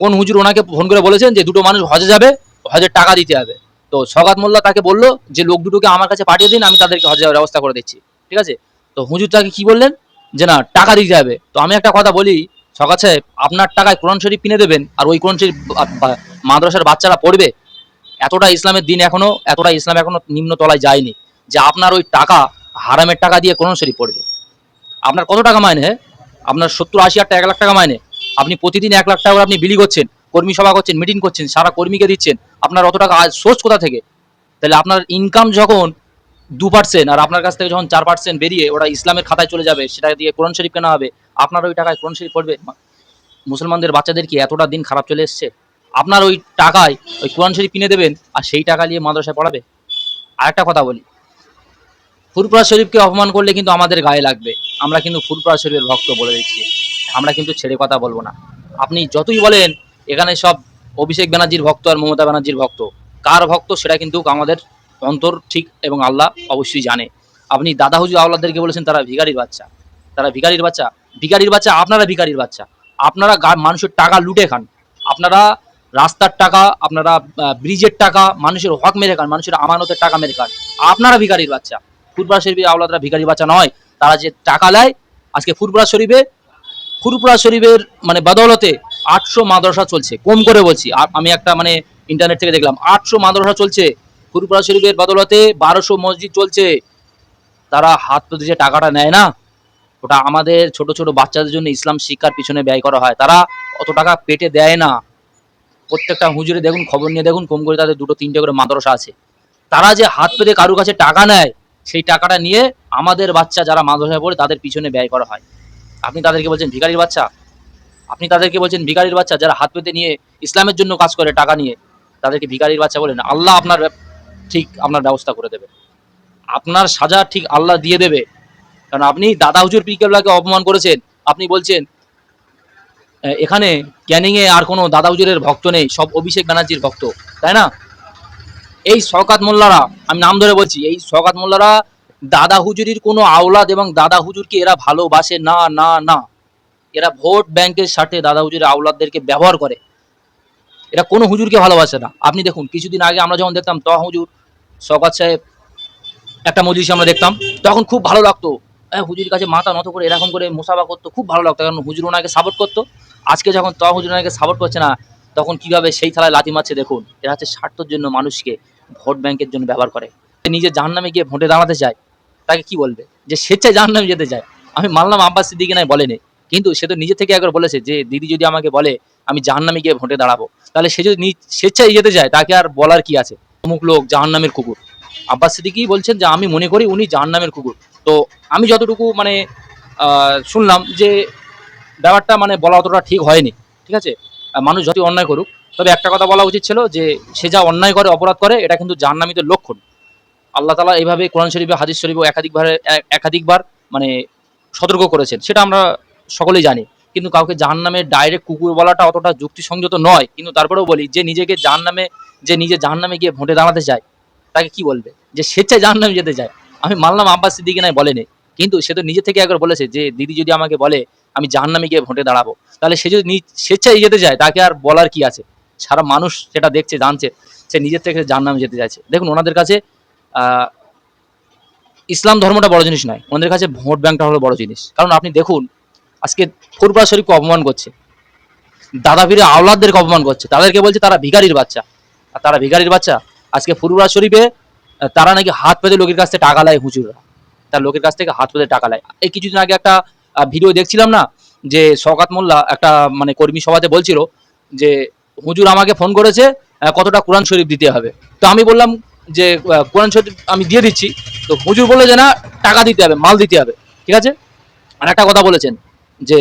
কোন হুজুর ওনাকে ফোন করে বলেছেন যে দুটো মানুষ হজে যাবে হজের টাকা দিতে হবে। তো সগাত মোল্লা তাকে বলল যে, লোক দুটোকে আমার কাছে পাঠিয়ে দিন, আমি তাদেরকে হজে যাওয়ার ব্যবস্থা করে দিচ্ছি। ঠিক আছে? তো হুজুর তাকে কি বললেন? যে, না, টাকা দিতে হবে। তো আমি একটা কথা বলি সকাত সাহেব, আপনার টাকায় কোরআন শরীফ কিনে দেবেন আর ওই কোরআন শরীফ মাদ্রাসার বাচ্চারা পড়বে। এতটা ইসলামের দিন এখনও, এতটা ইসলাম এখনও নিম্ন তলায় যায়নি যে আপনার ওই টাকা, হারামের টাকা দিয়ে কোরআন শরীফ পড়বে। আপনার কত টাকা মাইনে? আপনার সত্তর আশি হাজার এক লাখ টাকা মাইনে। আপনি প্রতিদিন এক লাখ টাকা করে আপনি বিলি করছেন, কর্মী সভা করছেন মিটিং করছেন, সারা কর্মীকে দিচ্ছেন, আপনার অত টাকা সোর্স কোথা থেকে? তাহলে আপনার ইনকাম যখন দু পার্সেন্ট আর আপনার কাছ থেকে যখন চার পার্সেন্ট বেরিয়ে ওরা ইসলামের খাতায় চলে যাবে, সেটা দিয়ে কোরআন শরীফ কেনা হবে, আপনার ওই টাকায় কোরআন শরীফ পড়বে? মুসলমানদের বাচ্চাদের কি এতটা দিন খারাপ চলে এসছে? আপনার ওই টাকায় ওই কোরআন শরীফ কিনে দেবেন আর সেই টাকা নিয়ে মাদ্রাসায় পড়াবে? আরেকটা কথা বলি ফুরপুরা শরীফকে অপমান করলে কিন্তু আমাদের গায়ে লাগবে। আমরা কিন্তু ফুরপুরা শরীফের ভক্ত বলে দিচ্ছি। আমরা কিন্তু ছেড়ে কথা বলব না। আপনি যতই বলেন, এখানে সব অভিষেক ব্যানার্জির ভক্ত আর মমতা ব্যানার্জির ভক্ত। কার ভক্ত সেটা কিন্তু আমাদের অন্তর ঠিক এবং আল্লাহ অবশ্যই জানে। আপনি দাদা হুজুর আওলাদেরকে বলেছেন, তারা ভিখারির বাচ্চা। তারা ভিখারির বাচ্চা। ভিখারির বাচ্চা আপনারা ভিখারির বাচ্চা। আপনারা মানুষের টাকা লুটে খান। আপনারা রাস্তার টাকা, আপনারা ব্রিজের টাকা, মানুষের হক মেরে খান, মানুষের আমানতের টাকা মেরে খান। আপনারা ভিখারির বাচ্চা। ফুটবল শরীফের আওলাদরা ভিখারি বাচ্চা নয়। তারা যে টাকা নেয়, আজকে ফুরপুরা শরীফে ফুরপুরা শরীফের মানে বদৌলতে আটশো মাদ্রাসা চলছে। কম করে বলছি আমি একটা মানে ইন্টারনেট থেকে দেখলাম, আটশো মাদ্রাসা চলছে। ফুরপুরা শরীফের বদৌলতে বারোশো মসজিদ চলছে। তারা হাত পেতে যে টাকাটা নেয় না। ওটা আমাদের ছোট ছোট বাচ্চাদের জন্য ইসলাম শিক্ষার পিছনে ব্যয় করা হয়। তারা অত টাকা পেটে দেয় না। প্রত্যেকটা হুজুরে দেখুন, খবর নিয়ে দেখুন, কম করে তাদের দুটো, তিনটে করে মাদ্রাসা আছে। তারা যে হাত পেতে কারুর কাছে টাকা নেয়, সেই টাকাটা নিয়ে আমাদের বাচ্চা যারা মাদ্রাসায় পড়ে, তাদের পিছনে ব্যয় করা হয়। আপনি তাদেরকে বলছেন ভিখারির বাচ্চা? আপনি তাদেরকে বলছেন ভিখারির বাচ্চা যারা হাত পেতে নিয়ে ইসলামের জন্য কাজ করে, টাকা নিয়ে, তাদেরকে ভিখারির বাচ্চা বলেন আল্লাহ আপনার ঠিক আপনার ব্যবস্থা করে দেবে। আপনার সাজা ঠিক আল্লাহ দিয়ে দেবে। কারণ আপনি দাদা হুজুর পিকেবলাকে অপমান করেছেন। আপনি বলছেন এখানে ক্যানিংয়ে আর কোনো দাদা হুজুরের ভক্ত নেই, সব অভিষেক ব্যানার্জির ভক্ত। তাই না? এই শওকাত মোল্লারা, আমি নাম ধরে বলছি, এই শওকাত মোল্লারা দাদা হুজুরির কোনো আওলাদ এবং দাদা হুজুরকে এরা ভালোবাসে, না না না। এরা ভোট ব্যাংকের সাথে দাদা হুজুরের আওলাদদেরকে ব্যবহার করে। এরা কোনো হুজুরকে ভালোবাসে না। আপনি দেখুন, কিছুদিন আগে আমরা যখন দেখতাম, ত হুজুর শওকাত সাহেব, একটা মজলিস আমরা দেখতাম, তখন খুব ভালো লাগতো। হ্যাঁ হুজুরের কাছে মাথা নত করে এরকম করে মুসাফা করতো, খুব ভালো লাগতো। কারণ হুজুর ওনাকে সাপোর্ট করতো। আজকে যখন ত হুজুর ওনাকে সাপোর্ট করছে না, তখন কীভাবে সেই থালায় লাথি মারছে দেখুন। এরা হচ্ছে স্বার্থর জন্য মানুষকে ভোট ব্যাংকের জন্য ব্যবহার করে। নিজে জাহান্নামে গিয়ে ভোটে দাঁড়াতে চায়। তাকে কি বলবে? যে স্বেচ্ছায় জাহান্নামে যেতে চায়। আমি মানলাম আব্বাস সিদ্দিকি নাই, বলেনি। কিন্তু সে তো নিজে থেকে একবার বলেছে যে, দিদি যদি আমাকে বলে, আমি জাহান্নামে গিয়ে ভোটে দাঁড়াবো। তাহলে সে যদি স্বেচ্ছায় যেতে চায়, তাকে আর বলার কি আছে? অমুক লোক জাহান্নামের কুকুর। আব্বাস সিদ্দিকি বলছেন যে, আমি মনে করি উনি জাহান্নামের কুকুর। তো আমি যতটুকু মানে শুনলাম যে, ব্যাপারটা মানে বলা অতটা ঠিক হয়নি। ঠিক আছে? মানুষ যতই অন্যায় করুক, তবে একটা কথা বলা উচিত ছিল যে, সে যা অন্যায় করে, অপরাধ করে, এটা কিন্তু জাহান্নামীদের লক্ষণ। আল্লাহ তালা এইভাবে কোরআন শরীফে, হাদিস শরীফে একাধিকবার একাধিকবার মানে সতর্ক করেছেন, সেটা আমরা সকলেই জানি। কিন্তু কাউকে জাহান্নামে ডাইরেক্ট কুকুর বলাটা অতটা যুক্তিসঙ্গত নয়। কিন্তু তারপরেও বলি, যে নিজেকে জাহান্নামে, যে নিজে জাহান্নামে গিয়ে ভোটে দাঁড়াতে চায়, তাকে কি বলবে? যে স্বেচ্ছায় জাহান্নামে যেতে চায়। আমি মানলাম আব্বাস সিদ্দিকি নাই বলেনি, কিন্তু সে তো নিজে থেকে একবার বলেছে যে, দিদি যদি আমাকে বলে, আমি জাহান্নামে গিয়ে ভোটে দাঁড়াবো। তাহলে সে যদি স্বেচ্ছায় যেতে চায়, তাকে আর বলার কি আছে? সারা মানুষ সেটা দেখছে, জানছে, সে নিজের থেকে জাহান্নামে যেতে চাইছে। দেখুন, ওনাদের কাছে ইসলাম ধর্মটা বড় জিনিস নয়। ওনাদের কাছে ভোট ব্যাংকটা হলো বড় জিনিস। কারণ আপনি দেখুন, আজকে ফুরপুরা শরীফকে অপমান করছে। দাদা ফিরে আওলাদদেরকে অপমান করছে। তাদেরকে বলছে তারা ভিখারির বাচ্চা। আর তারা ভিখারির বাচ্চা? আজকে ফুরপুরা শরীফে তারা নাকি হাত পেতে লোকের কাছ থেকে টাকা নেয় হুজুররা। তার লোকের কাছ থেকে হাত পেতে টাকা নেয়। এই কিছুদিন আগে একটা ভিডিও দেখছিলাম না, যে শওকাত মোল্লা একটা মানে কর্মী সভাতে বলছিল যে, হুজুর আমাকে ফোন করেছে কতটা কোরআন শরীফ দিতে হবে? তো আমি বললাম যে কোরআন শরীফ আমি দিয়ে দিচ্ছি, তো হুজুর বলে যে না, টাকা দিতে হবে, মাল দিতে হবে, ঠিক আছে? আর একটা কথা বলেছেন যে